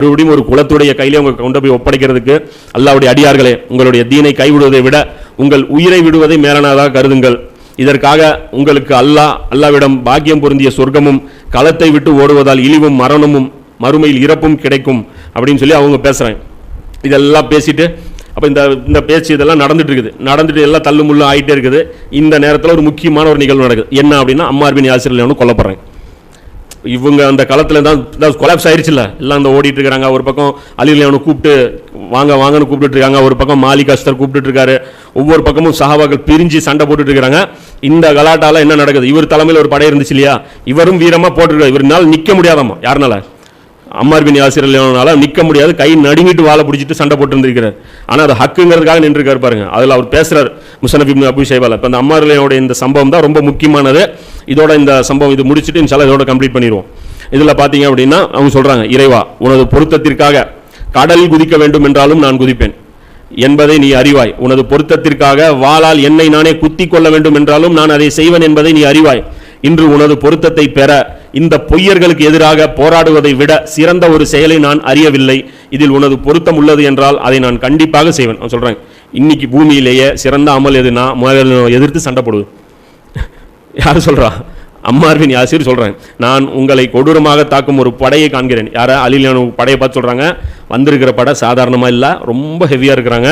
மறுபடியும் ஒரு குலத்துடைய கையிலே உங்க கொண்டு போய் ஒப்படைக்கிறதுக்கு அல்லாவுடைய அடியார்களே உங்களுடைய தீனை கைவிடுவதை விட உங்கள் உயிரை விடுவதை மேலானதாக கருதுங்கள். இதற்காக உங்களுக்கு அல்லாஹ் அல்லாவிடம் பாக்கியம் பொருந்திய சொர்க்கமும் களத்தை விட்டு ஓடுவதால் இழிவும் மரணமும் மறுமையில் இறப்பும் கிடைக்கும் அப்படின்னு சொல்லி அவங்க பேசுகிறேன் இதெல்லாம் பேசிட்டு அப்போ இந்த இந்த பேச்சு இதெல்லாம் நடந்துட்டு இருக்குது. நடந்துட்டு எல்லாம் தள்ளு முள்ளு ஆகிட்டே இருக்குது. இந்த நேரத்தில் ஒரு முக்கியமான ஒரு நிகழ்வு நடக்குது. என்ன அப்படின்னா அம்மார் பின் யாசிரில் ஒன்று இவங்க அந்த களத்தில் தான் கொலாப்ஸ் ஆயிருச்சுல்ல? எல்லாம் அந்த ஓடிட்டு இருக்காங்க ஒரு பக்கம் அலில் அவனை கூப்பிட்டு வாங்க வாங்கன்னு கூப்பிட்டு இருக்காங்க. ஒரு பக்கம் மாலிக் அஸ்தர் கூப்பிட்டு இருக்காரு. ஒவ்வொரு பக்கமும் சஹாபாக்கள் பிரிஞ்சு சண்டை போட்டுட்டு இருக்காங்க இந்த கலாட்டால என்ன நடக்குது? இவர் தலைமையில் ஒரு படை இருந்துச்சு இல்லையா? இவரும் வீரமா போட்டுருக்காரு. இவருனால நிக்க முடியாதாமா யாருனால? அம்மார் பின் யாசிரனால நிற்க முடியாது. கை நடுங்கிட்டு வாழை பிடிச்சிட்டு சண்டை போட்டு இருந்திருக்கிறார். அது ஹக்குங்கிறதுக்காக நின்றுருக்காரு பாருங்க. அதில் அவர் பேசுறார் முசனபி இப்னு அபு ஷைபால. இப்போ இந்த இந்த சம்பவம் தான் ரொம்ப முக்கியமானது. இதோட இந்த சம்பவம் இது முடிச்சுட்டு இன்ஷால்லா இதோட கம்ப்ளீட் பண்ணிடுவோம். இதில் பார்த்தீங்க அப்படின்னா அவங்க சொல்கிறாங்க இறைவா உனது பொருத்தத்திற்காக கடலில் குதிக்க வேண்டும் என்றாலும் நான் குதிப்பேன். என்பதை நீ அறிவாய். உனது பொருத்தத்திற்காக வாளால் என்னை நானே குத்தி கொள்ள வேண்டும் என்றாலும் நான் அதை செய்வேன் என்பதை நீ அறிவாய். இன்று உனது பொருத்தத்தை பெற இந்த பொய்யர்களுக்கு எதிராக போராடுவதை விட சிறந்த ஒரு செயலை நான் அறியவில்லை. இதில் உனது பொருத்தம் உள்ளது என்றால் அதை நான் கண்டிப்பாக செய்வேன். நான் சொல்கிறேன் இன்னைக்கு பூமியிலேயே சிறந்த அமல் எதுனா முதல்ல எதிர்த்து சண்டை போடுது யார் சொல்கிறா அம்மார்வின் யாசிர் சொல்கிறேன் நான் உங்களை கொடூரமாக தாக்கும் ஒரு படையை காண்கிறேன். யாரா? அலிலியான படையை பார்த்து சொல்கிறாங்க வந்திருக்கிற படை சாதாரணமாக இல்லை ரொம்ப ஹெவியாக இருக்கிறாங்க.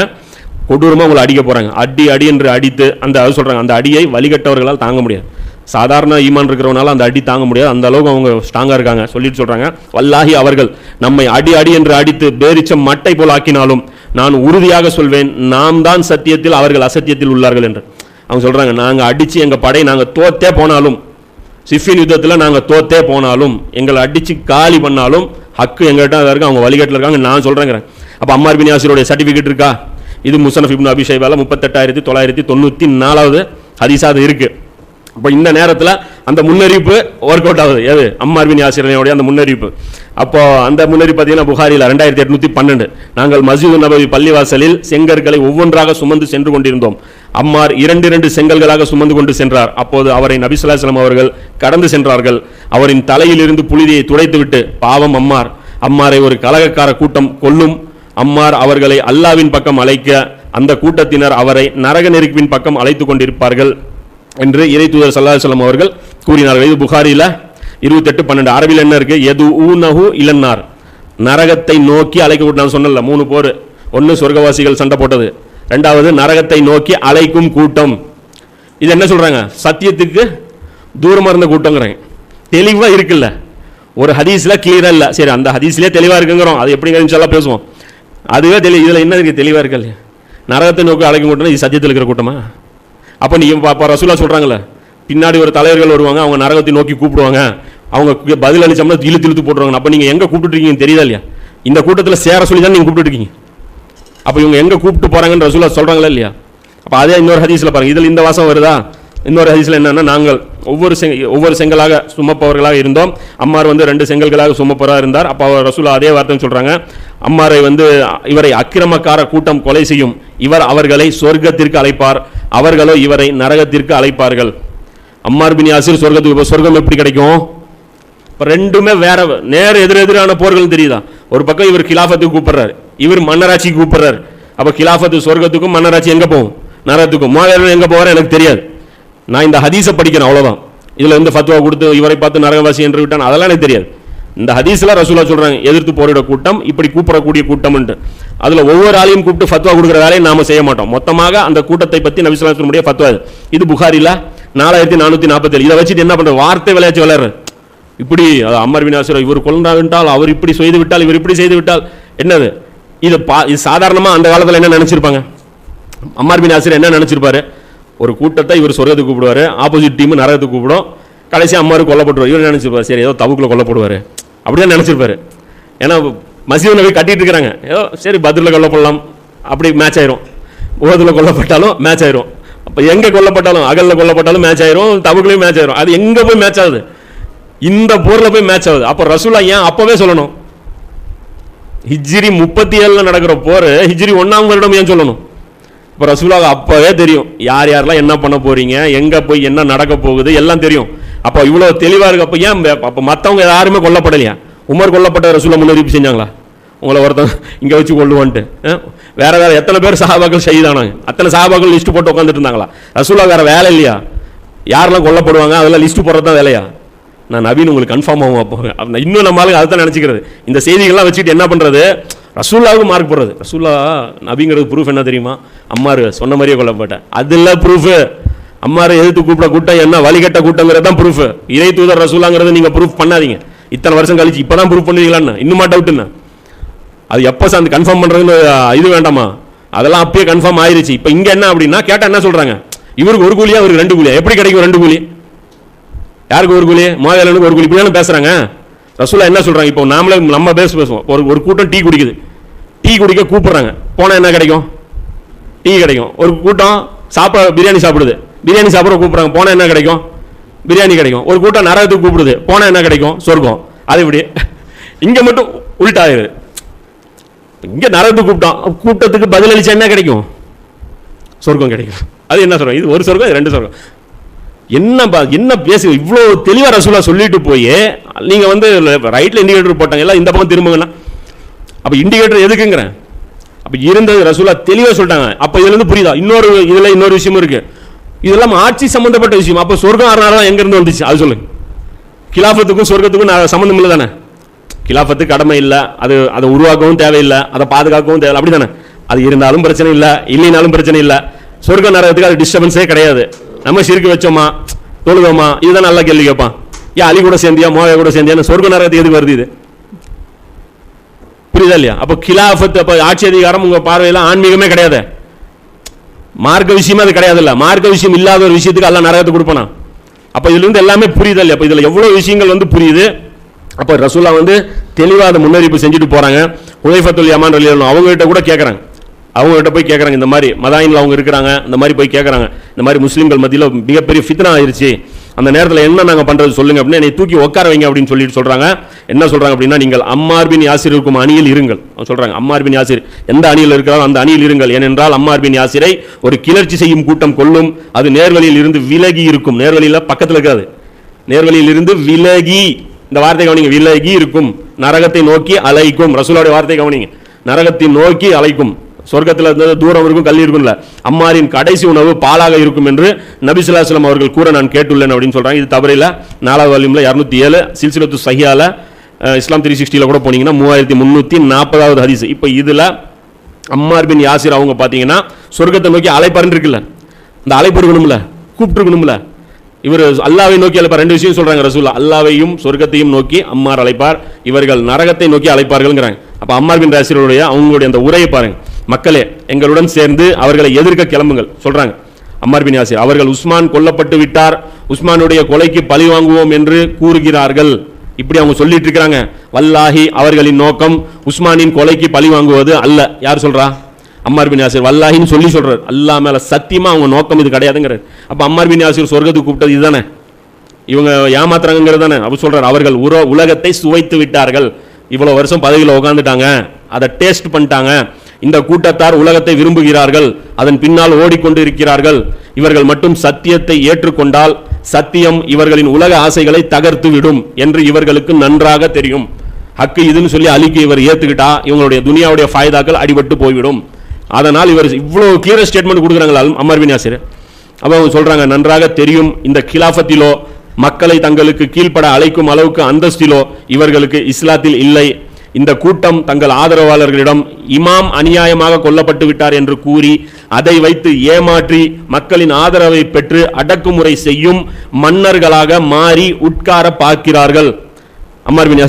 கொடூரமாக உங்களை அடிக்க போகிறாங்க அடி அடி என்று அடித்து அந்த அது சொல்கிறாங்க அந்த அடியை வழிகட்டவர்களால் தாங்க முடியாது. சாதாரண ஈமான் இருக்கிறவனால அந்த அடி தாங்க முடியாது. அந்த அளவுக்கு அவங்க ஸ்ட்ராங்காக இருக்காங்க. சொல்லிட்டு சொல்கிறாங்க வல்லாஹி அவர்கள் நம்மை அடி அடி என்று அடித்து பேரிச்ச மட்டை போல் ஆக்கினாலும் நான் உறுதியாக சொல்வேன் நாம் தான் சத்தியத்தில் அவர்கள் அசத்தியத்தில் உள்ளார்கள் என்று. அவங்க சொல்கிறாங்க நாங்கள் அடித்து எங்கள் படை நாங்கள் தோத்தே போனாலும் சிஃபின் யுத்தத்தில் நாங்கள் தோத்தே போனாலும் எங்களை அடித்து காலி பண்ணாலும் ஹக்கு எங்கள்கிட்ட தான் இருக்கு அவங்க வழிகட்டில் இருக்காங்க நான் சொல்கிறேங்கிறேன் அப்போ அம்மார் பின் யாசிரோடைய சர்டிஃபிகேட் இருக்கா? இது முசனஃப் இப்னு அபிஷேபால முப்பத்தெட்டாயிரத்தி தொள்ளாயிரத்தி தொண்ணூற்றி நாலாவது ஹதீஸாக அது அப்போ இந்த நேரத்தில் அந்த முன்னறிவிப்பு ஒர்க் அவுட் ஆகுது. எது? அம்மார்வின் ஆசிரியனுடைய அந்த முன்னறிவிப்பு. அப்போது அந்த முன்னறிவிப்பு பார்த்தீங்கன்னா புகாரில் ரெண்டாயிரத்தி எட்நூற்றி பன்னெண்டு. நாங்கள் மஸ்ஜிது நபவி பள்ளிவாசலில் செங்கற்களை ஒவ்வொன்றாக சுமந்து சென்று கொண்டிருந்தோம். அம்மார் இரண்டு இரண்டு செங்கல்களாக சுமந்து கொண்டு சென்றார். அப்போது அவரை நபிசுல்லாஸ்லாம் அவர்கள் கடந்து சென்றார்கள். அவரின் தலையிலிருந்து புழுதியை துடைத்துவிட்டு பாவம் அம்மார். அம்மாரை ஒரு கலகக்கார கூட்டம் கொல்லும். அம்மார் அவர்களை அல்லாவின் பக்கம் அழைக்க அந்த கூட்டத்தினர் அவரை நரக நெருப்பின் பக்கம் அழைத்து கொண்டிருப்பார்கள். என்று இறை தூதர் சல்லாஹ் சொல்லம் அவர்கள் கூறினார்கள். இது புகாரியில் இருபத்தெட்டு பன்னெண்டு அரபில் என்ன இருக்குது எது ஊனஹு இளன்னார் நரகத்தை நோக்கி அழைக்க நான் சொன்னல மூணு போர். ஒன்று சொர்க்கவாசிகள் சண்டை போட்டது. ரெண்டாவது நரகத்தை நோக்கி அழைக்கும் கூட்டம். இது என்ன சொல்கிறாங்க சத்தியத்துக்கு தூரமாக இருந்த கூட்டங்கிறாங்க. தெளிவாக இருக்குல்ல. ஒரு ஹதீஸில் கிளியராக இல்லை. சரி அந்த ஹதீஸ்லேயே தெளிவாக இருக்குங்கிறோம். அது எப்படிங்க சொல்லலாம் பேசுவோம்? அதுவே தெளி இதில் என்ன இருக்கு? தெளிவாக இருக்கு இல்லையா? நரகத்தை நோக்கி அழைக்கும் கூட்டம் இது சத்தியத்தில் இருக்கிற கூட்டமா? அப்போ நீ இப்போ ரசூலா சொல்கிறாங்களே பின்னாடி ஒரு தலைவர்கள் வருவாங்க அவங்க நரகத்தை நோக்கி கூப்பிடுவாங்க. அவங்க பதில் அளிச்சோம்னா இழுத்து இழுத்து போட்டுருவாங்க. அப்போ நீங்கள் எங்கே கூப்பிட்டுருக்கீங்கன்னு தெரியுதா இல்லையா? இந்த கூட்டத்தில் சேர சொல்லி தான் நீங்கள் கூப்பிட்டுருக்கீங்க அப்போ இவங்க எங்கே கூப்பிட்டு போகிறாங்கன்னு ரசூலா சொல்கிறாங்களா இல்லையா? அப்போ அதே இன்னொரு ஹதீஸில் பாருங்கள் இதில் இந்த வாசம் வருதா? இன்னொரு ஹதீஸில் என்னென்னா நாங்கள் ஒவ்வொரு செங் ஒவ்வொரு செங்கலாக சுமப்பவர்களாக இருந்தோம். அம்மார் வந்து ரெண்டு செங்கல்களாக சுமப்பவராக இருந்தார். அப்போ அவர் ரசூலா அதே வார்த்தைன்னு சொல்கிறாங்க அம்மாரை வந்து இவரை அக்கிரமக்கார கூட்டம் கொலை செய்யும். இவர் அவர்களை சொர்க்கத்திற்கு அழைப்பார். அவர்களோ இவரை நரகத்திற்கு அழைப்பார்கள். அம்மார் பின் யாசிர் சொர்க்கத்துக்கு சொர்க்கம் எப்படி கிடைக்கும்? இப்போ ரெண்டுமே வேற நேர எதிரெதிரான போர்கள் தெரியுதா? ஒரு பக்கம் இவர் கிலாஃபத்துக்கு கூப்பிடுறாரு. இவர் மன்னராட்சிக்கு கூப்பிடுறாரு. அப்போ கிலாஃபத்து சொர்க்கத்துக்கும் மன்னராட்சி எங்கே போகும்? நரகத்துக்கும். மோதல் எங்கே போவார் எனக்கு தெரியாது. நான் இந்த ஹதீஸை படிக்கிறேன் அவ்வளோதான் இதில் வந்து ஃபத்வா கொடுத்து இவரை பார்த்து நரகவாசி என்று விட்டான் அதெல்லாம் எனக்கு தெரியாது. இந்த ஹதீஸ்ல ரசூலா சொல்றாங்க எதிர்த்து போரிட கூட்டம் இப்படி கூப்பிடக்கூடிய கூட்டம்ன்ட்டு. அதுல ஒவ்வொரு ஆளையும் கூப்பிட்டு ஃபத்வா கொடுக்குற வேலையை நாம செய்ய மாட்டோம். மொத்தமாக அந்த கூட்டத்தை பத்தி நபிசுல்லாத்தினுடைய ஃபத்வா இது. இது புகாரில நாலாயிரத்தி நானூத்தி நாற்பத்தேழு. இதை வச்சுட்டு என்ன பண்ற வார்த்தை விளையாச்சு விளையாடுற இப்படி அமர் விநாசர் இவர் கொண்டாவிட்டால் அவர் இப்படி செய்து விட்டால் இவர் இப்படி செய்து விட்டால் என்னது? இது பா இது சாதாரணமாக அந்த காலத்தில் என்ன நினச்சிருப்பாங்க? அம்மார் பின் ஆசிரியர் என்ன நினச்சிருப்பாரு? ஒரு கூட்டத்தை இவர் சொர்க்கத்துக்கு கூப்பிடுவார் ஆப்போசிட் டீம் நரகத்துக்கு கூப்பிடும். கடைசி அம்மாரு கொல்லப்பட்டுருவார். இவர் நினச்சிருப்பார்? சரி ஏதோ தவுக்குள்ள கொல்லப்படுவார். அப்படிதான் நினச்சிருப்பாரு. ஏன்னா மசீது நபி கட்டிட்டு இருக்கிறாங்க. ஏதோ சரி பத்ரில் கொல்லப்படலாம். அப்படி மேட்ச் ஆயிரும். உலகத்தில் கொல்லப்பட்டாலும் மேட்ச் ஆயிரும். அப்போ எங்கே கொல்லப்பட்டாலும் அகலில் கொல்லப்பட்டாலும் மேட்ச் ஆயிரும். தவுக்குலையும் மேட்ச் ஆயிரும். அது எங்கே போய் மேட்ச் ஆகுது? இந்த போரில் போய் மேட்ச் ஆகுது. அப்போ ரசூலா ஏன் அப்போவே சொல்லணும்? ஹிஜ்ரி முப்பத்தி ஏழில் நடக்கிற போர் ஹிஜ்ரி ஒன்றாம் வருடம் ஏன் சொல்லணும்? இப்போ ரசூலாக அப்போவே தெரியும். யார் யாரெல்லாம் என்ன பண்ண போகிறீங்க எங்கே போய் என்ன நடக்க போகுது எல்லாம் தெரியும். அப்போ இவ்வளோ தெளிவாக இருக்கு. அப்போ ஏன் அப்போ மற்றவங்க யாருமே கொல்லப்படலையா? உமர் கொல்லப்பட்ட ரசூலா முன்னறிவிப்பு செஞ்சாங்களா? உங்களை ஒருத்தன் இங்கே வச்சு கொள்ளுவான்ட்டு வேற வேற எத்தனை பேர் சாபாக்கள் செய்தானாங்க அத்தனை சாபாக்கள் லிஸ்ட் போட்டு உட்காந்துட்டு இருந்தாங்களா? ரசூலா வேற வேலை இல்லையா? யாரெல்லாம் கொல்லப்படுவாங்க? அதெல்லாம் லிஸ்ட் போடுறது தான் வேலையா? நான் நவீன் உங்களுக்கு கன்ஃபார்ம் ஆகும் அப்போ? இன்னும் நம்ம ஆளுங்க அதை தான் நினச்சிக்கிறது. இந்த செய்திகள்லாம் வச்சுட்டு என்ன பண்ணுறது ரசூல்லாவுக்கு மார்க் போடுறது. ரசூல்லா நபிங்கிறது ப்ரூஃப் என்ன தெரியுமா? அம்மாரு சொன்ன மாதிரியே கொல்லப்பட்டேன் அதில் ப்ரூஃபு அம்மாரை எதிர்த்து கூப்பிட கூட்டம் என்ன? வழிகட்ட கூட்டங்கிறது தான் ப்ரூஃப் இறை தூதர் ரசூலாங்கிறது நீங்கள் ப்ரூஃப் பண்ணாதீங்க. இத்தனை வருஷம் கழிச்சு இப்போ தான் ப்ரூஃப் பண்ணுவீங்களான்னு. இன்னுமா டவுட்டுன்னு அது எப்போ சார் அந்த கன்ஃபார்ம் பண்ணுறதுன்னு இது வேண்டாமா? அதெல்லாம் அப்பயே கன்ஃபார்ம் ஆயிருச்சு. இப்போ இங்கே என்ன அப்படின்னா கேட்டால் என்ன சொல்கிறாங்க இவருக்கு ஒரு கூலியா அவருக்கு ரெண்டு கூலியா? எப்படி கிடைக்கும் ரெண்டு கூலி? யாருக்கு ஒரு கூலி? மோதலனுக்கு ஒரு கூலி. இப்படி பேசுகிறாங்க ரசூலா என்ன சொல்கிறாங்க இப்போ நாமளே நம்ம பேச பேசுவோம். ஒரு ஒரு கூட்டம் டீ குடிக்குது. டீ குடிக்க கூப்பிடுறாங்க. போனால் என்ன கிடைக்கும்? டீ கிடைக்கும். ஒரு கூட்டம் சாப்பிட பிரியாணி சாப்பிடுது. பிரியாணி சாப்பிட கூப்பிட்றாங்க. போனால் என்ன கிடைக்கும்? பிரியாணி கிடைக்கும். ஒரு கூட்டம் நரகத்துக்கு கூப்பிடுது. போனால் என்ன கிடைக்கும்? சொர்க்கம். அது இப்படி. இங்கே மட்டும் உள்டாயிருது இங்கே நரகத்துக்கு கூப்பிட்டோம் கூட்டத்துக்கு பதிலளிச்சா என்ன கிடைக்கும்? சொர்க்கம் கிடைக்கும். அது என்ன சொல்றோம் இது ஒரு சொர்க்கம் ரெண்டு சொர்க்கம். என்ன பா- என்ன பேசு இவ்வளோ தெளிவாக ரசூலாக சொல்லிட்டு போய் நீங்கள் வந்து ரைட்டில் இண்டிகேட்டர் போட்டாங்க எல்லாம் இந்த பக்கம் திரும்புங்கன்னா அப்போ இண்டிகேட்டர் எதுக்குங்கிறேன் அப்போ இருந்தது ரசூலா தெளிவாக சொல்லிட்டாங்க. அப்போ இதுலேருந்து புரியுதா? இன்னொரு இதில் இன்னொரு விஷயமும் இருக்குது இதெல்லாம் ஆட்சி சம்மந்தப்பட்ட விஷயம். அப்போ சொர்க்கம் ஆறுனால எங்கேருந்து வந்துச்சு? அது சொல்லுங்க கிலாஃபத்துக்கும் சொர்க்கத்துக்கும் நான் சம்மந்தம் இல்லை தானே? கிலாஃபத்து கடமை இல்லை. அது அதை உருவாக்கவும் தேவையில்லை. அதை பாதுகாக்கவும் தேவை அப்படி தானே அது இருந்தாலும் பிரச்சனை இல்லை. இல்லைனாலும் பிரச்சனை இல்லை. சொர்க்க நரகத்துக்கு அது டிஸ்டர்பன்ஸே கிடையாது. நம்ம சிரிக்க வச்சோமா? தொழுதோமா? இதுதான் நல்லா கேள்வி கேட்பான் ஏன் அலி கூட சேர்ந்தியா? மோயா கூட சேர்ந்தியா சொர்க்க நரகத்துக்கு எதுக்கு வருது இது? புரியுதா இல்லையா? அப்போ கிலாஃபத் அப்போ ஆட்சி அதிகாரம் உங்க பார்வையில ஆன்மீகமே கிடையாது. மார்க்க விஷயமே அது கிடையாது இல்ல மார்க்க விஷயம் இல்லாத ஒரு விஷயத்துக்கு எல்லாம் நரகத்தை கொடுப்பானா? அப்போ இதுல இருந்து எல்லாமே புரியுதா இல்லையா? அப்போ இதுல எவ்வளவு விஷயங்கள் வந்து புரியுது? அப்போ ரசூலா வந்து தெளிவாக அதை முன்னறிவிப்பு செஞ்சுட்டு போறாங்க. உதைஃபத்துல் யமான் அலி அவங்க கிட்ட கூட கேட்குறாங்க அவங்ககிட்ட போய் கேட்குறாங்க இந்த மாதிரி மதாயினில் அவங்க இருக்கிறாங்க இந்த மாதிரி போய் கேட்குறாங்க இந்த மாதிரி முஸ்லீம்கள் மத்தியில் மிகப்பெரிய ஃபித்னா ஆயிருச்சு. அந்த நேரத்தில் என்ன நாங்கள் பண்ணுறது சொல்லுங்க அப்படின்னு என்னை தூக்கி உட்கார வைங்க அப்படின்னு சொல்லிட்டு சொல்கிறாங்க என்ன சொல்கிறாங்க அப்படின்னா நீங்கள் அம்மார் பின் யாசிர் இருக்கும் அணியில் இருங்கள். சொல்கிறாங்க சொல்றாங்க அம்மார் பின் யாசிர். எந்த அணியில் இருக்கிறாரோ அந்த அணியில் இருங்கள். ஏனென்றால் அம்மார் பின் யாசிரை ஒரு கிளர்ச்சி செய்யும் கூட்டம் கொள்ளும். அது நேர்வழியில் இருந்து விலகி இருக்கும். நேர்வழியில் பக்கத்தில் இருக்காது. நேர்வழியில் இருந்து விலகி இந்த வார்த்தை கவனிங்க விலகி இருக்கும். நரகத்தை நோக்கி அலைக்கும். ரசூலோடைய வார்த்தை கவனிங்க. நரகத்தை நோக்கி அலைக்கும். சொர்க்கத்தில் இருந்தது தூரம் இருக்கும் கல்வி இருக்கும்ல அம்மாரின் கடைசி உணவு பாலாக இருக்கும் என்று நபிசுல்லாஸ்லம் அவர்கள் கூற நான் கேட்டுள்ளேன் அப்படின்னு சொல்கிறாங்க இது தவறையில் நாலாவது வால்யூமில் இரநூத்தி ஏழு சில்சிலத்து சஹியால இஸ்லாம் த்ரீ சிக்ஸ்டியில் கூட போனீங்கன்னா மூவாயிரத்தி முந்நூற்றி நாற்பதாவது ஹதீஸ். இப்போ இதில் அம்மார் பின் யாசிர் அவங்க பார்த்தீங்கன்னா சொர்க்கத்தை நோக்கி அலைப்பாருன்னு இருக்குல்ல. இந்த அழைப்பு இருக்கணும்ல இவர் அல்லாவை நோக்கி அழைப்பார் ரெண்டு விஷயம் சொல்கிறாங்க ரசூல்லா அல்லாவையும் சொர்க்கத்தையும் நோக்கி அம்மார் அழைப்பார். இவர்கள் நரகத்தை நோக்கி அழைப்பார்கள்ங்கிறாங்க. அப்போ அம்மார் பின் ராசிருடைய அவங்களுடைய அந்த உரையை பாருங்கள் மக்களே எங்களுடன் சேர்ந்து அவர்களை எதிர்க்க கிளம்புங்கள் சொல்றாங்க. அம்மார் பின் யாசிர் அவர்கள் உஸ்மான் கொல்லப்பட்டு விட்டார் உஸ்மானுடைய கொலைக்கு பழி வாங்குவோம் என்று கூறுகிறார்கள். இப்படி அவங்க சொல்லிட்டு இருக்கிறாங்க. வல்லாஹி அவர்களின் நோக்கம் உஸ்மானின் கொலைக்கு பழி வாங்குவது அல்ல. யார் சொல்றா? அம்மார் பின் யாசிர் வல்லாஹின்னு சொல்லி சொல்றாரு. அல்லா மேல சத்தியமா அவங்க நோக்கம் இது கிடையாதுங்கிறார். அப்ப அம்மார் பின் யாசிர் சொர்க்கத்துக்கு கூப்பிட்டது இதுதானே? இவங்க ஏமாத்துறாங்கிறது தானே? அப்ப சொல்றாரு அவர்கள் உர உலகத்தை சுவைத்து விட்டார்கள். இவ்வளவு வருஷம் பதவியில் உட்காந்துட்டாங்க அதை டேஸ்ட் பண்ணிட்டாங்க. இந்த கூட்டத்தார் உலகத்தை விரும்புகிறார்கள் அதன் பின்னால் ஓடிக்கொண்டு இருக்கிறார்கள் இவர்கள் மட்டும் சத்தியத்தை ஏற்றுக்கொண்டால் சத்தியம் இவர்களின் உலக ஆசைகளை தகர்த்து விடும் என்று இவர்களுக்கு நன்றாக தெரியும். ஹக்கு இதுன்னு சொல்லி அலிக்கு இவர் ஏத்துக்கிட்டா இவங்களுடைய துனியாவுடைய ஃபாய்தாக்கள் அடிபட்டு போய்விடும். அதனால் இவர் இவ்வளோ கிளியர் ஸ்டேட்மெண்ட் கொடுக்குறாங்களா அமர் பின் அவங்க சொல்றாங்க நன்றாக தெரியும் இந்த கிலாஃபத்திலோ மக்களை தங்களுக்கு கீழ்ப்பட அழைக்கும் அளவுக்கு அந்தஸ்திலோ இவர்களுக்கு இஸ்லாத்தில் இல்லை இந்த கூட்டம் தங்கள் ஆதரவாளர்களிடம் இமாம் அநியாயமாக கொல்லப்பட்டு விட்டார் என்று கூறி அதை வைத்து ஏமாற்றி மக்களின் ஆதரவை பெற்று அடக்குமுறை செய்யும் மன்னர்களாக மாறி உட்கார பார்க்கிறார்கள். அம்மார் பின்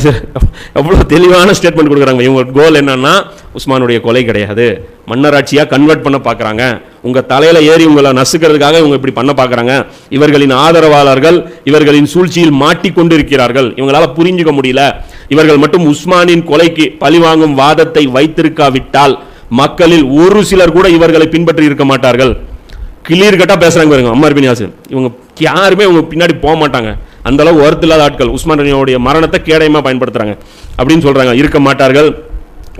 எவ்வளோ தெளிவான ஸ்டேட்மெண்ட் கொடுக்குறாங்க. இவங்க கோல் என்னன்னா உஸ்மானுடைய கொலை கிடையாது. மன்னராட்சியாக கன்வெர்ட் பண்ண பார்க்குறாங்க. உங்கள் தலையில் ஏறி உங்களை நசுக்கிறதுக்காக இவங்க இப்படி பண்ண பார்க்குறாங்க. இவர்களின் ஆதரவாளர்கள் இவர்களின் சூழ்ச்சியில் மாட்டிக்கொண்டு இருக்கிறார்கள் இவங்களால புரிஞ்சுக்க முடியல. இவர்கள் மட்டும் உஸ்மானின் கொலைக்கு பழிவாங்கும் வாதத்தை வைத்திருக்காவிட்டால் மக்களில் ஒரு சிலர் கூட இவர்களை பின்பற்றி இருக்க மாட்டார்கள். கிளியர் கட்டாக பேசுகிறாங்க பாருங்க அம்மர் பின் யாசிர் இவங்க யாருமே இவங்க பின்னாடி போக மாட்டாங்க. அந்த அளவு ஒருத்து இல்லாத ஆட்கள் உஸ்மான் ரனியோடைய மரணத்தை கேடயமாக பயன்படுத்துகிறாங்க அப்படின்னு சொல்கிறாங்க இருக்க மாட்டார்கள்.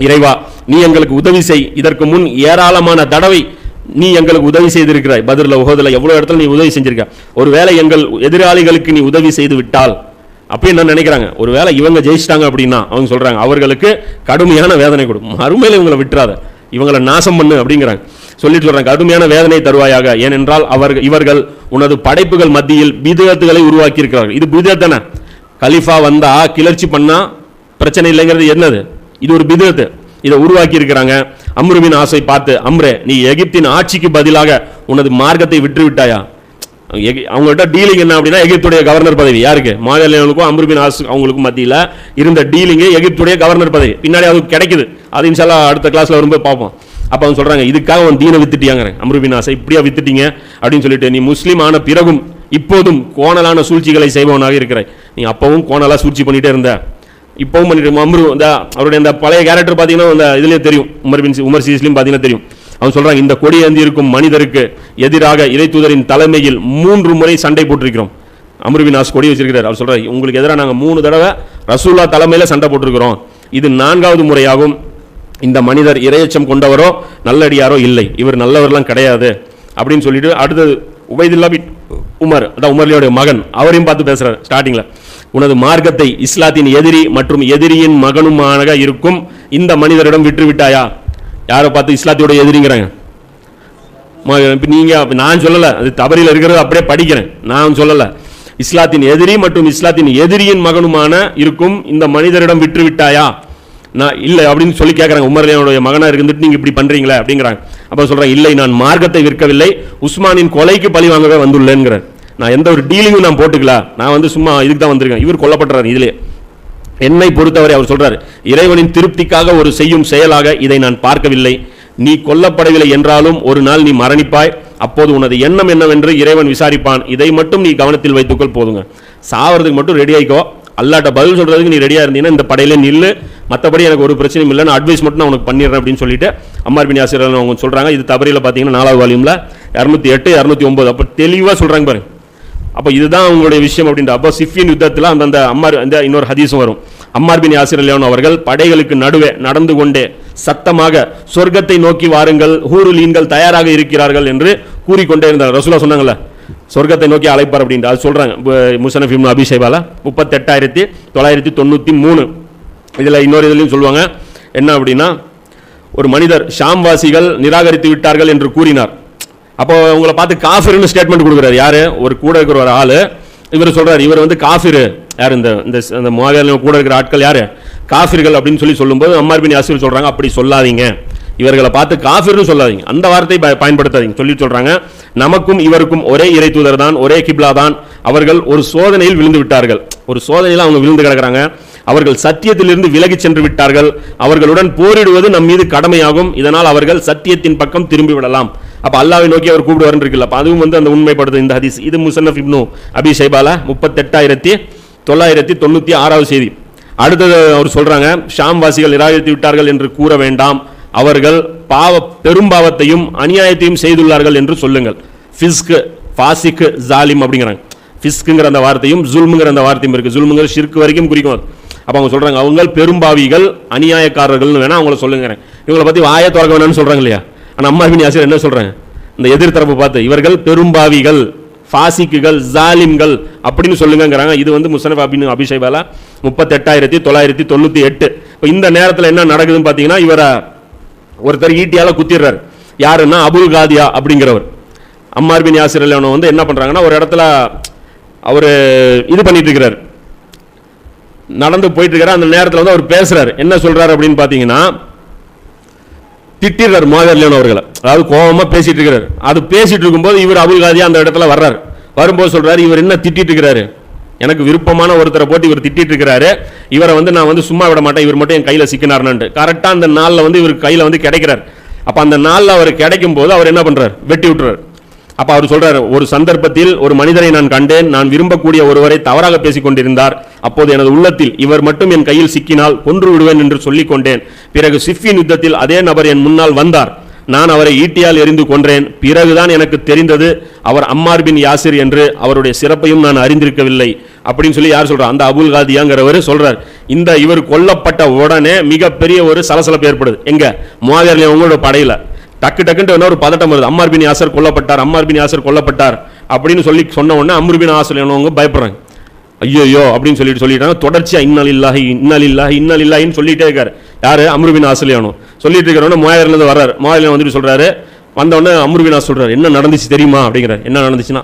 இறைவா நீ எங்களுக்கு உதவி செய். இதற்கு முன் ஏராளமான தடவை நீ எங்களுக்கு உதவி செய்திருக்கிறாய். பதிலில் உகதில் எவ்வளோ இடத்துல நீ உதவி செஞ்சிருக்க. ஒருவேளை எங்கள் எதிராளிகளுக்கு நீ உதவி செய்து விட்டால் அப்போ என்ன நினைக்கிறாங்க? ஒரு வேளை இவங்க ஜெயிச்சிட்டாங்க அப்படின்னா அவங்க சொல்கிறாங்க அவர்களுக்கு கடுமையான வேதனை கொடு. மறுமையில் இவங்களை விட்டுறாத. இவங்களை நாசம் பண்ணு அப்படிங்கிறாங்க. சொல்லிட்டு சொல்கிறாங்க கடுமையான வேதனை தருவாயாக. ஏனென்றால் அவர்கள் இவர்கள் உனது படைப்புகள் மத்தியில் பீதகத்துகளை உருவாக்கி இருக்கிறார்கள் இது பிதத் தானே? கலிஃபா வந்தா கிளர்ச்சி பண்ணால் பிரச்சனை இல்லைங்கிறது என்னது? இது ஒரு பிதத்து இதை உருவாக்கி இருக்கிறாங்க அம்ருவின் ஆசை பார்த்து அம்ரே நீ எகிப்தின் ஆட்சிக்கு பதிலாக உனது மார்க்கத்தை விட்டு விட்டாயா அவங்கள்ட்ட டீலிங் என்ன அப்படின்னா எகிப்துடைய கவர்னர் பதவி. யாருக்கு? மாநிலங்களுக்கும் அம்ருபின் ஆசு அவங்களுக்கும் மத்தியில் இருந்த டீலிங்கு எகிப்துடைய கவர்னர் பதவி. பின்னாடி அது கிடைக்குது. அது இன்ஷால்லா அடுத்த கிளாஸில் வரும்போது பார்ப்போம். அப்போ அவங்க சொல்கிறாங்க இதுக்காக அவன் தீனை வித்துட்டியாங்கிறேன். அம்ருபின் ஆசை இப்படியா வித்துட்டீங்க? அப்படின்னு சொல்லிட்டு நீ முஸ்லீம் ஆன பிறகும் இப்போதும் கோணலான சூழ்ச்சிகளை செய்பவனாக இருக்கிறாய். நீ அப்பவும் கோணலாக சூழ்ச்சி பண்ணிகிட்டே இருந்த. இப்போவும் பண்ணிட்டு அம்ரு இந்த அவருடைய அந்த பழைய கேரக்டர் பார்த்தீங்கன்னா அந்த இதுலேயே தெரியும். உமர் பின் சி- உமர் சீஸ்லையும் பார்த்தீங்கன்னா தெரியும். அவன் சொல்கிறாங்க இந்த கொடி ஏந்தி இருக்கும் மனிதருக்கு எதிராக இறைத்தூதரின் தலைமையில் மூன்று முறை சண்டை போட்டிருக்கிறோம். அமருவினாஸ் கொடி வச்சிருக்கிறார். அவர் சொல்றாரு உங்களுக்கு எதிராக நாங்கள் மூணு தடவை ரசூல்லா தலைமையில் சண்டை போட்டிருக்கிறோம். இது நான்காவது முறையாகும். இந்த மனிதர் இரையச்சம் கொண்டவரோ நல்லடியாரோ இல்லை. இவர் நல்லவர்லாம் கிடையாது. அப்படின்னு சொல்லிட்டு அடுத்தது உபைதுல்லா பின் உமர் அதான் உமர்லியோடைய மகன் அவரையும் பார்த்து பேசுகிறார் ஸ்டார்டிங்கில் உனது மார்க்கத்தை இஸ்லாத்தின் எதிரி மற்றும் எதிரியின் மகனுமாக இருக்கும். இந்த மனிதரிடம் விட்டுவிட்டாயா யாரை பார்த்து இஸ்லாத்தியோட எதிரிங்கிறாங்க? இப்போ நீங்கள் நான் சொல்லலை. அது தவறில் இருக்கிறது அப்படியே படிக்கிறேன். நான் சொல்லலை. இஸ்லாத்தின் எதிரி மற்றும் இஸ்லாத்தின் எதிரியின் மகனுமான இருக்கும் இந்த மனிதரிடம் விட்டு விட்டாயா நான் இல்லை அப்படின்னு சொல்லி கேட்குறாங்க உமர்லியானுடைய மகனாக இருந்துட்டு நீங்கள் இப்படி பண்ணுறீங்களே அப்படிங்கிறாங்க. அப்போ சொல்கிறேன் இல்லை நான் மார்க்கத்தை விற்கவில்லை. உஸ்மானின் கொலைக்கு பழி வாங்கவே வந்துள்ளேங்கிறேன் நான் எந்த ஒரு டீலிங்கும் நான் போட்டுக்கல. நான் வந்து சும்மா இதுக்கு தான் வந்திருக்கேன். இவர் கொல்லப்படுறாரு இதுலயே என்னை பொறுத்தவரை அவர் சொல்றாரு இறைவனின் திருப்திக்காக ஒரு செய்யும் செயலாக இதை நான் பார்க்கவில்லை. நீ கொல்லப்படவில்லை என்றாலும் ஒரு நாள் நீ மரணிப்பாய். அப்போது உனது எண்ணம் என்னவென்று இறைவன் விசாரிப்பான். இதை மட்டும் நீ கவனத்தில் வைத்துக்கொள் போதுங்க. சாவறதுக்கு மட்டும் ரெடி ஆயிக்கோ. அல்லாட்ட பதில் சொல்றதுக்கு நீ ரெடியா இருந்தீங்கன்னா இந்த படையில நில்லு. மற்றபடி எனக்கு ஒரு பிரச்சனையும் இல்லை நான் அட்வைஸ் மட்டும் நான் உனக்கு பண்ணிடுறேன் அப்படின்னு சொல்லிட்டு அம்மார் பின் அவங்க சொல்றாங்க. இது தபரியில் பார்த்தீங்கன்னா நாலாவது வால்யூம்ல. இரநூத்தி எட்டு இரநூத்தி ஒன்பது. அப்போ தெளிவாக சொல்றாங்க பாருங்க. அப்போ இதுதான் உங்களுடைய விஷயம் அப்படின்ற. அப்போ சிஃபின் யுத்தத்தில் அந்தந்த அம்மார் அந்த இன்னொரு ஹதீஸும் வரும். அம்மார் பின் யாசிர் அலியான் அவர்கள் படைகளுக்கு நடுவே நடந்து கொண்டே சத்தமாக சொர்க்கத்தை நோக்கி வாருங்கள் ஹூருலீன்கள் தயாராக இருக்கிறார்கள் என்று கூறிக்கொண்டே இருந்தார். ரசூலா சொன்னாங்கல்ல சொர்க்கத்தை நோக்கி அழைப்பார் அப்படின்ட்டு. அது சொல்கிறாங்க முசனஃப் இப்னு முப்பத்தெட்டாயிரத்தி தொள்ளாயிரத்தி தொண்ணூற்றி மூணு. இதில் இன்னொரு இதுலையும் சொல்லுவாங்க என்ன அப்படின்னா ஒரு மனிதர் ஷாம்வாசிகள் நிராகரித்து விட்டார்கள் என்று கூறினார். அப்போ உங்களை பார்த்து காஃபிர்னு ஸ்டேட்மெண்ட் கொடுக்குறாரு. யாரு? ஒரு கூட இருக்கிற ஒரு ஆள். இவர் சொல்கிறார் இவர் வந்து காஃபிர். யார் இந்த இந்த இந்த கூட இருக்கிற ஆட்கள் யார்? காஃபிர்கள் அப்படின்னு சொல்லி சொல்லும்போது அம்மார் பின் யாசிர் சொல்கிறாங்க அப்படி சொல்லாதீங்க. இவர்களை பார்த்து காஃபிர்னு சொல்லாதீங்க. அந்த வார்த்தை ப- பயன்படுத்தாதீங்க. சொல்லி சொல்கிறாங்க நமக்கும் இவருக்கும் ஒரே இறை தூதர் தான் ஒரே கிப்லா தான். அவர்கள் ஒரு சோதனையில் விழுந்து விட்டார்கள். ஒரு சோதனையில் அவங்க விழுந்து கிடக்கிறாங்க. அவர்கள் சத்தியத்திலிருந்து விலகிச் சென்று விட்டார்கள். அவர்களுடன் போரிடுவது நம் மீது கடமையாகும். இதனால் அவர்கள் சத்தியத்தின் பக்கம் திரும்பி விடலாம். அப்போ அல்லாவை நோக்கி அவர் கூப்பிடுவார்னு இருக்குல்ல. அப்போ அதுவும் வந்து அந்த உண்மைப்படுது இந்த ஹதீஸ். இது முசன்னஃப் இப்னு அபி சைபாலா முப்பத்தெட்டாயிரத்தி தொள்ளாயிரத்தி தொண்ணூற்றி ஆறாவது செய்தி. அடுத்தது அவர் சொல்கிறாங்க ஷாம் வாசிகள் நிராகரித்து விட்டார்கள் என்று கூற வேண்டாம். அவர்கள் பாவ பெரும்பாவத்தையும் அநியாயத்தையும் செய்துள்ளார்கள் என்று சொல்லுங்கள். ஃபிஸ்க் ஃபாசிக் ஜாலிம் அப்படிங்கிறாங்க. ஃபிஸ்க்குங்கிற அந்த வார்த்தையும் ஜுல்முங்கிற அந்த வார்த்தையும் இருக்குது ஜுல்முங்கிற ஷிர்க் வரைக்கும் குறிக்கும் அது. அவங்க சொல்கிறாங்க அவங்க பெரும்பாவிகள் அநியாயக்காரர்கள்னு வேணால் அவங்கள சொல்லுங்கிறேன். இவங்களை பற்றி வாயை திறக்க வேணாம்னு சொல்கிறாங்க இல்லையா? ஆனால் அம்மா பின் யாசிர் என்ன சொல்கிறேன் இந்த எதிர்த்தரப்பு பார்த்து இவர்கள் பெரும்பாவிகள் ஃபாசிக்குகள் ஜாலிம்கள் அப்படின்னு சொல்லுங்கங்கிறாங்க. இது வந்து முசனஃப் அபின் அபிஷேபால முப்பத்தெட்டாயிரத்தி தொள்ளாயிரத்தி தொண்ணூற்றி எட்டு. இப்போ இந்த நேரத்தில் என்ன நடக்குதுன்னு பார்த்தீங்கன்னா இவரை ஒருத்தர் ஈட்டியால் குத்திடுறாரு. யாருன்னா அபுல் காதியா அப்படிங்கிறவர். அம்மார் பின் யாசிர் அலியானோ வந்து என்ன பண்ணுறாங்கன்னா ஒரு இடத்துல அவர் இது பண்ணிட்டு இருக்கிறார் நடந்து போயிட்டு இருக்கிறார் அந்த நேரத்தில் வந்து அவர் பேசுகிறார் என்ன சொல்கிறார் அப்படின்னு பார்த்தீங்கன்னா திட்டிடுறார் மோகர்லியன் அவர்களை. அதாவது கோபமாக பேசிட்டு இருக்கிறார் அது பேசிட்டு இருக்கும்போது இவர் அபுல் காதியா அந்த இடத்துல வர்றாரு. வரும்போது சொல்றாரு இவர் என்ன திட்டிட்டு இருக்கிறாரு எனக்கு விருப்பமான ஒருத்தரை போட்டு இவர் திட்டிட்டு இருக்கிறாரு இவரை வந்து நான் வந்து சும்மா விட மாட்டேன் இவர் மட்டும் என் கையில சிக்கினார்னு கரெக்டாக அந்த நாளில் வந்து இவர் கையில வந்து கிடைக்கிறார். அப்போ அந்த நாளில் அவர் கிடைக்கும் போது அவர் என்ன பண்றாரு? வெட்டி விட்டுறாரு. அப்போ அவர் சொல்கிறார் ஒரு சந்தர்ப்பத்தில் ஒரு மனிதரை நான் கண்டேன் நான் விரும்பக்கூடிய ஒருவரை தவறாக பேசிக் கொண்டிருந்தார் அப்போது எனது உள்ளத்தில் இவர் மட்டும் என் கையில் சிக்கினால் கொன்று விடுவேன் என்று சொல்லிக் கொண்டேன் பிறகு சிஃபின் யுத்தத்தில் அதே நபர் என் முன்னால் வந்தார். நான் அவரை ஈட்டியால் எரிந்து கொன்றேன். பிறகுதான் எனக்கு தெரிந்தது அவர் அம்மார் பின் யாசிர் என்று அவருடைய சிறப்பையும் நான் அறிந்திருக்கவில்லை. அப்படின்னு சொல்லி யார் சொல்கிறார் அந்த அபுல் காதியாங்கிறவர் சொல்றார் இந்த இவர் கொல்லப்பட்ட உடனே மிகப்பெரிய ஒரு சலசலப்பு ஏற்படுது. எங்க? முவாவியர்ல உங்களோட படையில. டக்கு டக்குன்ட்டு என்ன ஒரு பதட்டம் வருது. அம்மார் பின் யாசர் கொல்லப்பட்டார் அம்மார் பின் யாசர் கொல்லப்பட்டார் அப்படின்னு சொல்லி சொன்ன உடனே அம்ரு பின் யாசர் அவங்க பயப்படுறாங்க. ஐயோ அப்படின்னு சொல்லிட்டு சொல்லிட்டாங்க. தொடர்ச்சியாக இன்னல் இல்லாஹி இன்னல் இல்லாஹி இன்னல் இல்லாஹின்னு சொல்லிட்டே இருக்கார். யார்? அம்ருபின் ஆசிலியானோ சொல்லிட்டு இருக்கிறவன மூவாயிரம்ல இருந்து வர்றாரு. மூவாயிரம் வந்துட்டு சொல்கிறாரு வந்தவொடனே அம்ருபின் ஆஸ் என்ன நடந்துச்சு தெரியுமா? அப்படிங்கிறார் என்ன நடந்துச்சுன்னா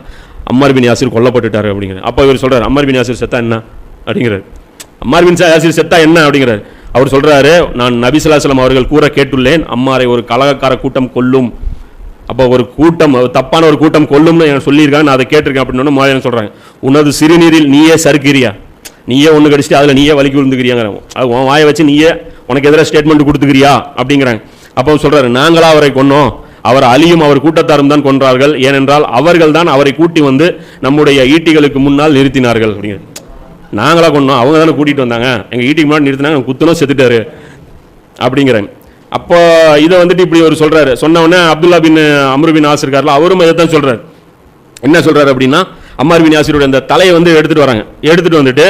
அம்மார் பின் யாசிர் கொல்லப்பட்டுட்டாரு அப்படிங்கிறார் அப்போ இவர் சொல்கிறார் அம்மார் பின் யாசிர் செத்தா என்ன? அப்படிங்கிறார். அம்மார் பின் யாசிர் செத்தா என்ன? அப்படிங்கிறார். அவர் சொல்கிறாரு நான் நபிசுல்லாஸ்லாம் அவர்கள் கூற கேட்டுள்ளேன் அம்மாரை ஒரு கலகக்கார கூட்டம் கொல்லும். அப்போ ஒரு கூட்டம் தப்பான ஒரு கூட்டம் கொல்லும்னு எனக்கு சொல்லியிருக்காங்க நான் அதை கேட்டிருக்கேன் அப்படின்னு மூவாயிரம் சொல்கிறாங்க உனது சிறுநீரில் நீயே சறுக்கிறியா? நீயே ஒன்று கடிச்சிட்டு அதில் நீயே வலிக்கு விழுந்துக்கிறியாங்கிறாங்க. அது உன் வாயை வச்சு நீயே உனக்கு எதிராக ஸ்டேட்மெண்ட் கொடுத்துக்கிறியா? அப்படிங்கிறாங்க. அப்போ சொல்கிறாரு நாங்களாக நாங்களா அவரை கொன்னோம். அவர் அழியும் அவர் கூட்டத்தாரும் தான் கொன்றார்கள். ஏனென்றால் அவர்கள் தான் அவரை கூட்டி வந்து நம்முடைய ஈட்டிகளுக்கு முன்னால் நிறுத்தினார்கள். அப்படிங்கிறது நாங்களாக கொண்டோம் அவங்க தானே கூட்டிகிட்டு வந்தாங்க. எங்கள் ஈட்டிக்கு முன்னாடி நிறுத்தினாங்க குத்தனும் செத்துட்டாரு. அப்படிங்கிறாங்க அப்போ இதை வந்துட்டு இப்படி ஒரு சொல்கிறாரு சொன்ன உடனே அப்துல்லா பின் அம்ரு பின் ஆஸ் இருக்கார்ல அவரும் இதை தான் சொல்கிறார் என்ன சொல்கிறாரு அப்படின்னா அம்மார் பின் ஆசிரியருடைய அந்த தலையை வந்து எடுத்துகிட்டு வராங்க. எடுத்துகிட்டு வந்துட்டு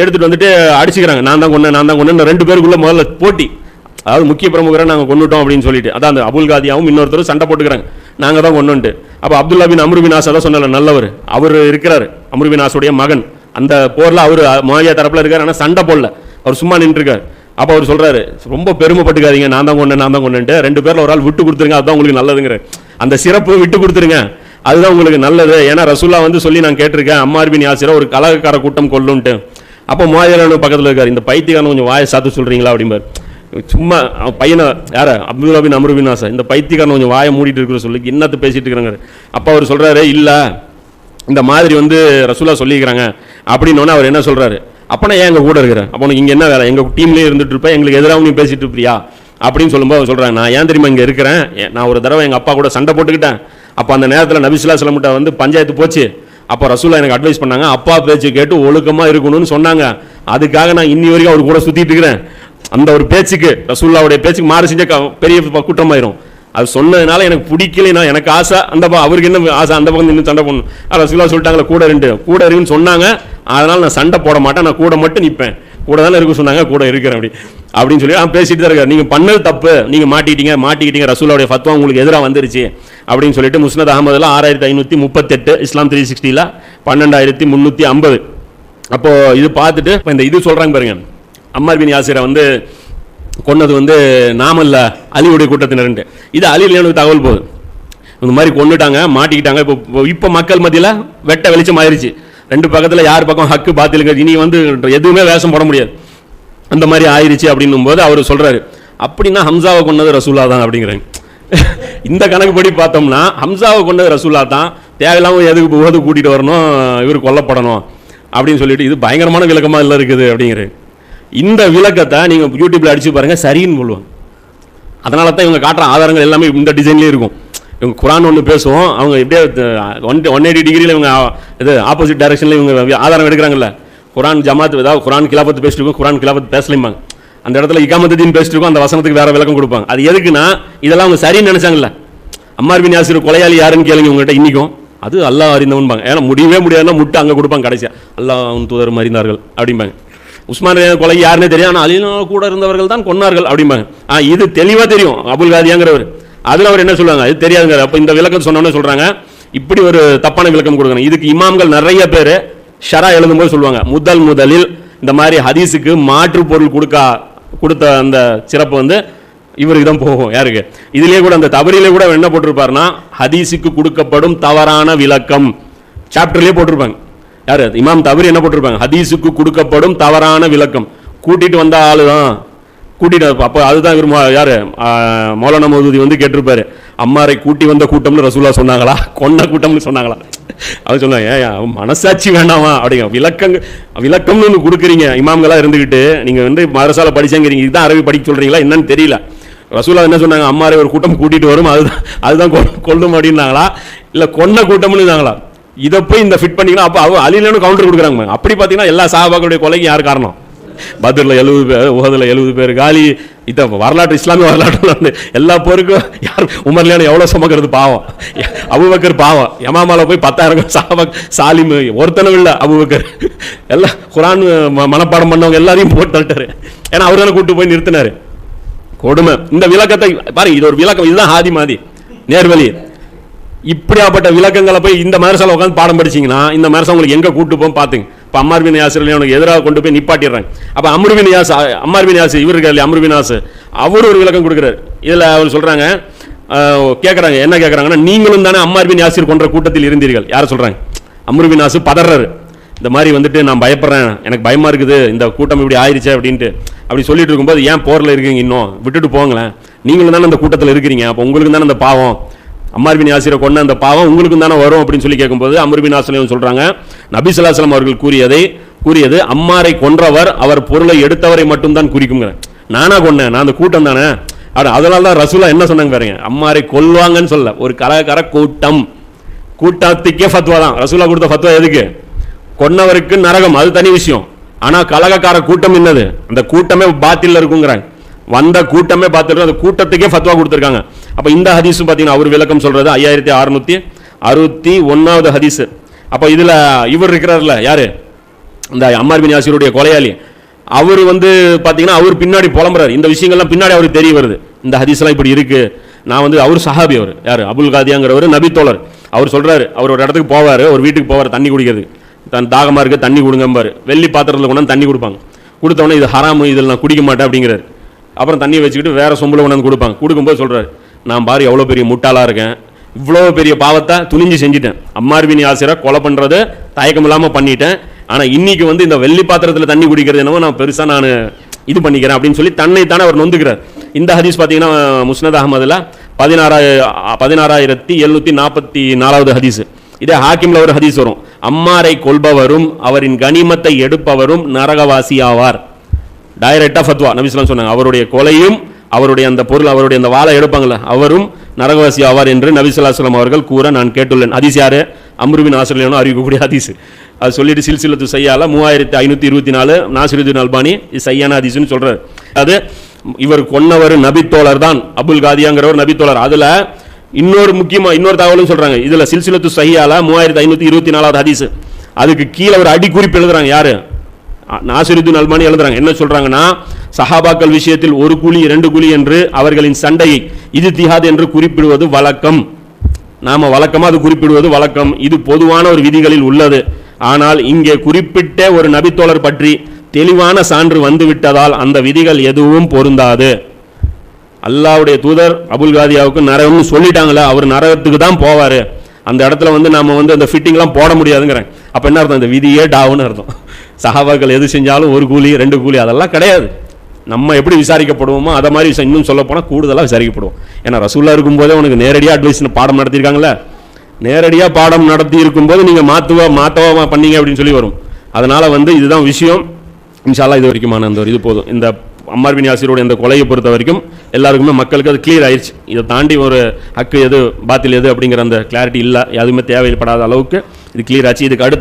எடுத்துகிட்டு வந்துட்டு அடிச்சுக்கிறாங்க. நான் தான் கொண்டேன் நான் தான் கொன்னேன் ரெண்டு பேருக்குள்ளே முதல்ல போட்டி. அதாவது முக்கிய பிரமுகரை நாங்கள் கொண்டுட்டோம் அப்படின்னு சொல்லிட்டு. அதான் அந்த அபுல் காதியாவும் இன்னொருத்தரும் சண்டை போட்டுக்கிறாங்க. நாங்கள் தான் கொண்டுட்டு அப்போ அப்துல்லா பின் அமருபின் ஆஸ் தான் சொன்னல நல்லவர். அவர் இருக்கிறார் அமருபின் ஆசுடைய மகன். அந்த போரில் அவர் மாவியா தரப்பில் இருக்கார். ஆனால் சண்டை போடல. அவர் சும்மா நின்றுருக்காரு. அப்போ அவர் சொல்கிறாரு ரொம்ப பெருமைப்பட்டுக்காதீங்க. நான் தான் கொண்டேன் நான் தான் கொண்டேன்ட்டு ரெண்டு பேரில் ஒரு ஆள் விட்டு கொடுத்துருங்க அதுதான் உங்களுக்கு நல்லதுங்கிற. அந்த சிறப்பு விட்டு கொடுத்துருங்க. அதுதான் உங்களுக்கு நல்லது. ஏன்னா ரசுல்லா வந்து சொல்லி நான் கேட்டிருக்கேன் அம்மார்பின் யாசிரா ஒரு கலகக்கார கூட்டம் கொல்லுன்ட்டு. அப்போ மூவாயிரம் பக்கத்தில் இருக்கார். இந்த பைத்தியக்காரன் கொஞ்சம் வாயை சாத்து சொல்கிறீங்களா அப்படிம்பார். சும்மா அவன் பையனை யார? அப்துல்லாபின் அமருபின் ஆசா. இந்த பைத்தியக்காரன் கொஞ்சம் வாயை மூடிட்டு இருக்கிற சொல்லி என்னத்து பேசிட்டு இருக்கிறாங்க அப்போ அவர் சொல்கிறாரு இல்லை இந்த மாதிரி வந்து ரசூலா சொல்லிக்கிறாங்க. அப்படின்னு அவர் என்ன சொல்கிறாரு அப்பனா ஏன் எங்கள் கூட இருக்கிற? அப்போ உனக்கு இங்கே என்ன வேலை? எங்கள் டீம்லேயே இருந்துட்டு இருப்பேன் எங்களுக்கு எதிராக நீ பேசிட்டு இருப்பியா? அப்படின்னு சொல்லும்போது அவர் சொல்கிறாங்க நான் ஏன் தெரியுமா இங்கே இருக்கிறேன்? நான் ஒரு தடவை எங்கள் அப்பா கூட சண்டை போட்டுக்கிட்டேன். அப்போ அந்த நேரத்தில் நபிசுல்லா சொல்லமுட்டா வந்து பஞ்சாயத்து போச்சு. அப்போ ரசூலா எனக்கு அட்வைஸ் பண்ணாங்க. அப்பா பேச்சு கேட்டு ஒழுக்கமாக இருக்கணும்னு சொன்னாங்க. அதுக்காக நான் இன்னி வரைக்கும் அவர் கூட சுற்றிட்டு இருக்கிறேன். அந்த ஒரு பேச்சுக்கு ரசூல்லாவுடைய பேச்சுக்கு மாறு செஞ்ச க- பெரிய கூட்டமாயிரும் அது சொன்னதுனால எனக்கு பிடிக்கலைனா எனக்கு ஆசை. அந்த அவருக்கு என்ன ஆசை? அந்த பக்கம் இன்னும் சண்டை போடணும். ஆ, ரசூலா சொல்லிட்டாங்களே கூட ரெண்டு கூட இருக்குன்னு சொன்னாங்க. அதனால் நான் சண்டை போட மாட்டேன். நான் கூட மட்டும் நிற்பேன் கூட தானே இருக்க சொன்னாங்க கூட இருக்கிறேன் அப்படி. அப்படின்னு சொல்லி நான் பேசிட்டு தான் இருக்காரு. நீங்கள் பண்ணது தப்பு. நீங்கள் மாட்டிக்கிட்டீங்க மாட்டிக்கிட்டீங்க. ரசூலாவுடைய ஃபத்வா உங்களுக்கு எதிராக வந்துருச்சு. அப்படின்னு சொல்லிட்டு முஸ்னத் அகமதுல ஆறாயிரத்தி ஐநூற்றி முப்பத்தெட்டு இஸ்லாம் த்ரீ சிக்ஸ்டியில் பன்னெண்டாயிரத்தி முந்நூற்றி ஐம்பது. அப்போது இது பார்த்துட்டு இப்போ இந்த இது சொல்கிறாங்க பாருங்க. அம்மார் பின் யாசிரை வந்து கொன்னது வந்து நாமல்ல அலியுடைய கூட்டத்தினருன்ட்டு. இது அலியில் எனக்கு தகவல் போகுது. இந்த மாதிரி கொண்டுட்டாங்க மாட்டிக்கிட்டாங்க. இப்போ இப்போ- மக்கள் மத்தியில் வெட்ட வெளிச்சம் ஆயிடுச்சு ரெண்டு பக்கத்தில் யார் பக்கம் ஹக்கு பாத்திலுங்க இனி வந்து எதுவுமே வேஷம் போட முடியாது. அந்த மாதிரி ஆயிடுச்சு அப்படின்னும் போது அவர் சொல்கிறாரு அப்படின்னா ஹம்சாவை கொண்டது ரசூலா தான் அப்படிங்கிறாங்க இந்த கணக்குப்படி பார்த்தோம்னா ஹம்சாவை கொண்டது ரசூலா தான். தேவையில்லாமல் எதுக்கு போகுது கூட்டிகிட்டு வரணும் இவர் கொல்லப்படணும் அப்படின்னு சொல்லிட்டு இது பயங்கரமான விளக்கமாக இல்லை இருக்குது அப்படிங்கிறேன் இந்த விளக்கத்தை நீங்கள் யூடியூப்பில் அடிச்சு பாருங்க சரின்னு சொல்லுவாங்க. அதனால தான் இவங்க காட்டுற ஆதாரங்கள் எல்லாமே இந்த டிசைன்லேயே இருக்கும். இவங்க குரான் ஒன்று பேசுவோம் அவங்க எப்படியே ஒன் ஒன் எயிட்டி டிகிரியில் இவங்க இது ஆப்போசிட் டைரக்ஷனில் இவங்க ஆதாரம் எடுக்கிறாங்கல்ல. குரான் ஜமாத் ஏதாவது குரான் கிலாபத்து பேசிட்டு குரான் கிலாபத்து பேசலைம்பாங்க. அந்த இடத்துல இகாமத்துதீன் பேசிட்டு இருக்கோம் அந்த வசனத்துக்கு வேறு விளக்கம் கொடுப்பாங்க. அது எதுக்குன்னா இதெல்லாம் அவங்க சரின்னு நினச்சாங்கல்ல. அம்மார் பின் யாசிர் கொலையாளி யாருன்னு கேளுங்க உங்கள்கிட்ட இன்னிக்கும். அது அல்லா அறிந்தவன்பாங்க. ஏன்னா முடியவே முடியாதுன்னா முட்டை அங்கே கொடுப்பாங்க கடைசியாக அல்லாஹ் அவன் தூதர் அறிந்தார்கள் அப்படிம்பாங்க. உஸ்மான் கொலை யாருன்னே தெரியும் ஆனால் அலினா கூட இருந்தவர்கள் தான் கொன்னார்கள் அப்படிம்பாங்க. ஆ இது தெளிவாக தெரியும் அபுல் காதியாங்கிறவர். அதில் அவர் என்ன சொல்லுவாங்க? அது தெரியாதுங்க அப்போ இந்த விளக்கம் சொன்னோன்னே சொல்கிறாங்க இப்படி ஒரு தப்பான விளக்கம் கொடுக்கணும். இதுக்கு இமாம்கள் நிறைய பேர் ஷரா எழுதும்போது சொல்லுவாங்க முதல் முதலில் இந்த மாதிரி ஹதீஸுக்கு மாற்று பொருள் கொடுக்கா கொடுத்த அந்த சிறப்பு வந்து இவருக்கு தான் போகும் யாருக்கு? இதுலேயே கூட அந்த தவறிலே கூட என்ன போட்டிருப்பாருன்னா ஹதீஸுக்கு கொடுக்கப்படும் தவறான விளக்கம். சாப்டர்லேயே போட்டிருப்பாங்க. யார்? இமாம் தவறு என்ன போட்டிருப்பாங்க? ஹதீஸுக்கு கொடுக்கப்படும் தவறான விளக்கம். கூட்டிகிட்டு வந்த ஆளு தான் கூட்டிட்டு அப்போ அதுதான் இவர் யார்? யாரு மௌலானா மௌதூதி வந்து கேட்டிருப்பாரு. அம்மாரை கூட்டி வந்த கூட்டம்னு ரசூலா சொன்னாங்களா? கொன்ன கூட்டம்னு சொன்னாங்களா? அவர் சொன்னாங்க ஏன் அவன் மனசாட்சி வேண்டாமா? அப்படிங்க. விளக்கங்க விளக்கம்னு ஒன்று கொடுக்குறீங்க. இமாம்களாக இருந்துக்கிட்டு நீங்கள் வந்து மரசால படிச்சேங்கிறீங்க. இதுதான் அரபி படிக்க சொல்கிறீங்களா என்னன்னு தெரியல. ரசூலா என்ன சொன்னாங்க? அம்மாரை ஒரு கூட்டம் கூட்டிகிட்டு வரும். அதுதான் அதுதான் கொல்லும் அப்படின்னாங்களா? இல்லை கொன்ன கூட்டம்னு இருந்தாங்களா இதை போய் இந்த ஃபிட் பண்ணிக்கலாம் அப்போ அவ அலிலன்னு கவுண்டர் கொடுக்குறாங்க அப்படி பார்த்தீங்கன்னா எல்லா சாபாக்களுடைய கொலைக்கு யார் காரணம்? பத்ரில் எழுபது பேர் உகதில் எழுபது பேர் காலி. இத வரலாற்று இஸ்லாமிய வரலாற்றுல வந்து எல்லா போருக்கும் யார்? உமர்லியான எவ்வளோ சுமக்கிறது? பாவம். அபுபக்கர் பாவம். யமாமால போய் பத்தாயிரம் சாபக் சாலிம் ஒருத்தனும் இல்லை அபுபக்கர். எல்லாம் குரான் ம- மனப்பாடம் பண்ணவங்க எல்லாரையும் போட்டு தள்ளிட்டாரு. ஏன்னா அவர் தானே கூப்பிட்டு போய் நிறுத்தினாரு. கொடுமை. இந்த விளக்கத்தை பாருங்க இது ஒரு விளக்கம். இதுதான் ஆதி மாதி. நேர்வழி. இப்படியாப்பட்ட விளக்கங்களை போய் இந்த மதரசாவில் உட்காந்து பாடம் படிச்சீங்கன்னா இந்த மதரசா உங்களுக்கு எங்கே கூட்டு போகும் பார்த்துங்க இப்போ அம்மார் பின் உனக்கு அவனுக்கு எதிராக கொண்டு போய் நிப்பாட்டிடுறாங்க. அப்போ அம்ரு பின் யாஸ் அம்மார் பின் யாஸ் இவர் இருக்கார் இல்லையா அம்ரு யாஸ் அவர் ஒரு விளக்கம் கொடுக்குறாரு. இதில் அவர் சொல்கிறாங்க கேட்குறாங்க என்ன கேட்குறாங்கன்னா நீங்களும் தானே அம்மார் பின் யாசிர் கொன்ற கூட்டத்தில் இருந்தீர்கள். யாரை சொல்கிறாங்க அம்ரு பின் பதறாரு இந்த மாதிரி வந்துட்டு நான் பயப்படுறேன். எனக்கு பயமா இருக்குது. இந்த கூட்டம் இப்படி ஆயிடுச்சு அப்படின்ட்டு. அப்படி சொல்லிட்டு இருக்கும்போது ஏன் போரில் இருக்கீங்க இன்னும்? விட்டுட்டு போங்களேன். நீங்களும் தானே அந்த கூட்டத்தில் இருக்கிறீங்க. அப்போ உங்களுக்கு தானே அந்த பாவம். அம்மார்பின் யாசிரை கொண்ட அந்த பாவம் உங்களுக்கும் தானே வரும் அப்படின்னு சொல்லி கேட்கும்போது அமர்பின் ஆசிரியம் சொல்கிறாங்க நபிசுல்லாஸ்லாம் அவர்கள் கூறியதை கூறியது அம்மாரை கொன்றவர் அவர் பொருளை எடுத்தவரை மட்டும்தான் குறிக்குங்க நானா கொன்னேன் நான் அந்த கூட்டம் தானே? அதனால தான் ரசூலா என்ன சொன்னாங்க பாருங்க அம்மாரை கொல்வாங்கன்னு சொல்ல ஒரு கலகர கூட்டம். கூட்டத்துக்கே ஃபத்வா தான். ரசூலா கொடுத்த ஃபத்வா எதுக்கு? கொன்னவருக்கு நரகம் அது தனி விஷயம். ஆனால் கலகக்கார கூட்டம் என்னது? அந்த கூட்டமே பாத்தில்ல இருக்குங்கிறாங்க. வந்த கூட்டமே பார்த்துட்டு அந்த கூட்டத்துக்கே ஃபத்வா கொடுத்துருக்காங்க. அப்போ இந்த ஹதீஸும் பார்த்தீங்கன்னா அவர் விளக்கம் சொல்கிறது ஐயாயிரத்தி அறுநூத்தி அறுபத்தி ஒன்றாவது ஹதீஸு. அப்போ இதில் இவர் இருக்கிறார்ல யார்? இந்த அம்மார் பின் யாசிருடைய கொலையாளி. அவர் வந்து பார்த்தீங்கன்னா அவர் பின்னாடி புலம்புறாரு. இந்த விஷயங்கள்லாம் பின்னாடி அவருக்கு தெரிய வருது. இந்த ஹதீஸ்லாம் இப்படி இருக்குது நான் வந்து அவர் சஹாபி அவர். யார்? அபுல் காதியாங்கிறவர் நபித்தோழர் அவர் சொல்கிறார் அவர் ஒரு இடத்துக்கு போவார் ஒரு வீட்டுக்கு போவார் தண்ணி குடிக்கிறது தன் தாகமாக இருக்க தண்ணி கொடுங்கம்பார். வெள்ளி பாத்திரத்தில் கொண்டாந்து தண்ணி கொடுப்பாங்க. கொடுத்தவொடனே இது ஹராமு இதில் நான் குடிக்க மாட்டேன் அப்படிங்கிறாரு. அப்புறம் தண்ணியை வச்சுக்கிட்டு வேறு சொம்பில் கொண்டு வந்து கொடுப்பாங்க. கொடுக்கும்போது சொல்கிறாரு நான் பாரு எவ்வளோ பெரிய முட்டாளாக இருக்கேன். இவ்வளோ பெரிய பாவத்தை துணிஞ்சு செஞ்சுட்டேன். அம்மார் ஆசிரியரை கொலை பண்ணுறது தயக்கம் இல்லாமல் பண்ணிட்டேன். ஆனால் இன்றைக்கி வந்து இந்த வெள்ளி பாத்திரத்தில் தண்ணி குடிக்கிறது என்னவோ நான் பெருசாக நான் இது பண்ணிக்கிறேன் அப்படின்னு சொல்லி தன்னை தானே அவர் நொந்துக்கிறார். இந்த ஹதீஸ் பார்த்தீங்கன்னா முஸ்னத் அகமதில் பதினாறாய பதினாறாயிரத்தி எழுநூற்றி நாற்பத்தி நாலாவது ஹதீஸ். இதே ஹாக்கிமில் ஒரு ஹதீஸ் வரும். அம்மாரை கொல்பவரும் அவரின் கனிமத்தை எடுப்பவரும் நரகவாசி ஆவார் டைரக்டாக ஃபத்வா நபிஸ்லாம் சொன்னாங்க அவருடைய கொலையும் அவருடைய அந்த பொருள் அவருடைய அந்த வாழை எடுப்பாங்கல்ல அவரும் நரகவாசி ஆவார் என்று நபிசுல்லாஸ்லாம் அவர்கள் கூற நான் கேட்டுள்ளேன். அதிஸ் யார்? அம்ருபின் ஆசிரியனும் அறிவிக்கக்கூடிய ஹதீஸ். அது சொல்லிட்டு சில்சிலத்து செய்யால மூவாயிரத்தி ஐநூற்றி இருபத்தி நாலு நாசிருதீன் அல்பானி இது சையான அதிசுன்னு சொல்கிறார் அது இவர் கொன்னவர் நபித்தோழர் தான் அபுல் காதியாங்கிறவர் நபித்தோழர் அதில் இன்னொரு முக்கியமாக இன்னொரு தகவலும் சொல்கிறாங்க இதில் சில்சிலத்து சையால மூவாயிரத்தி ஐநூற்றி இருபத்தி நாலாவது ஹதீஸ். அதுக்கு கீழே ஒரு அடி குறிப்பு எழுதுறாங்க. யார்? நாசிருதீன் அல்மானி எழுதுறாங்க. என்ன சொல்றாங்கன்னா சஹாபாக்கள் விஷயத்தில் ஒரு குழி இரண்டு குழி என்று அவர்களின் சண்டையை இது திஹாத் என்று குறிப்பிடுவது வழக்கம். நாம வழக்கமா அது குறிப்பிடுவது வழக்கம். இது பொதுவான ஒரு விதிகளில் உள்ளது. ஆனால் இங்கே குறிப்பிட்ட ஒரு நபித்தோழர் பற்றி தெளிவான சான்று வந்து விட்டதால் அந்த விதிகள் எதுவும் பொருந்தாது. அல்லாவுடைய தூதர் அபுல் காதியாவுக்கு நரகம்னு சொல்லிட்டாங்களே அவர் நரகத்துக்கு தான் போவார். அந்த இடத்துல வந்து நம்ம வந்து அந்த ஃபிட்டிங்லாம் போட முடியாதுங்கிறேன். அப்போ என்ன அர்த்தம்? அந்த விதியே டாவுன்னு அர்த்தம். சஹாபாக்கள் எது செஞ்சாலும் ஒரு கூலி ரெண்டு கூலி அதெல்லாம் கிடையாது. நம்ம எப்படி விசாரிக்கப்படுவோமோ அதை மாதிரி விஷயம் இன்னும் சொல்ல போனால் கூடுதலாக விசாரிக்கப்படுவோம். ஏன்னா ரசூல்லா இருக்கும்போதே உனக்கு நேரடியாக அட்வைஸ் பாடம் நடத்தியிருக்காங்களே நேரடியாக பாடம் நடத்தி இருக்கும்போது நீங்கள் மாற்றுவா மாற்றவா பண்ணீங்க அப்படின்னு சொல்லி வரும். அதனால் வந்து இதுதான் விஷயம். இன்ஷால்லா இது வரைக்குமான அந்த ஒரு இது போதும். இந்த அம்மார் பின் யாசிரோட இந்த கொலையை பொறுத்த வரைக்கும் எல்லாருக்குமே மக்களுக்கு அது கிளியர் ஆயிடுச்சு இதை தாண்டி ஒரு ஹக்கு எது பாத்தில் எது அப்படிங்கிற அந்த கிளாரிட்டி இல்லை எதுவுமே தேவைப்படாத அளவுக்கு இது கிளியர் ஆச்சு. இதுக்கு அடுத்து